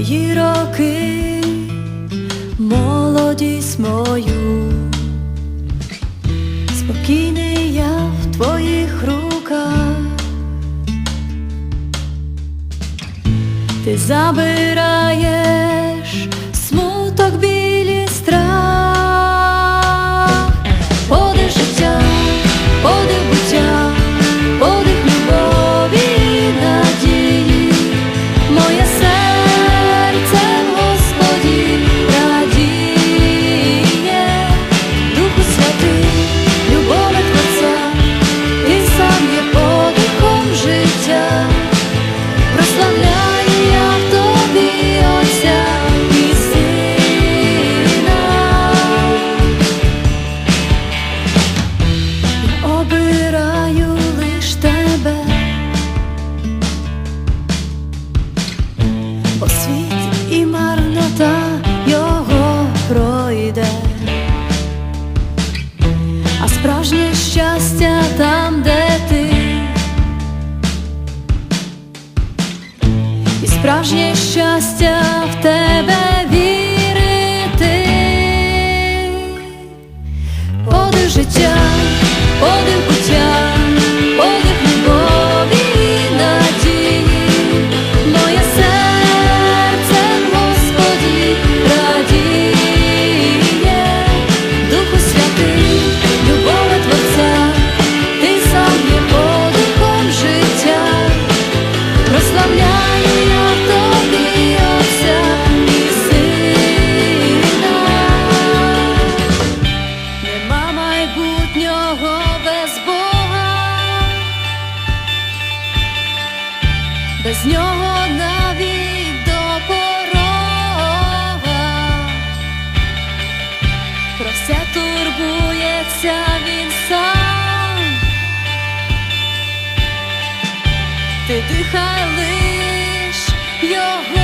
мої роки, молодість мою, спокійний я в твоїх руках, ти забираєш бо світ і марнота його пройде, а справжнє щастя там, де ти. І справжнє щастя без нього навіть до порога, про все турбується він сам, ти дихай лиш його.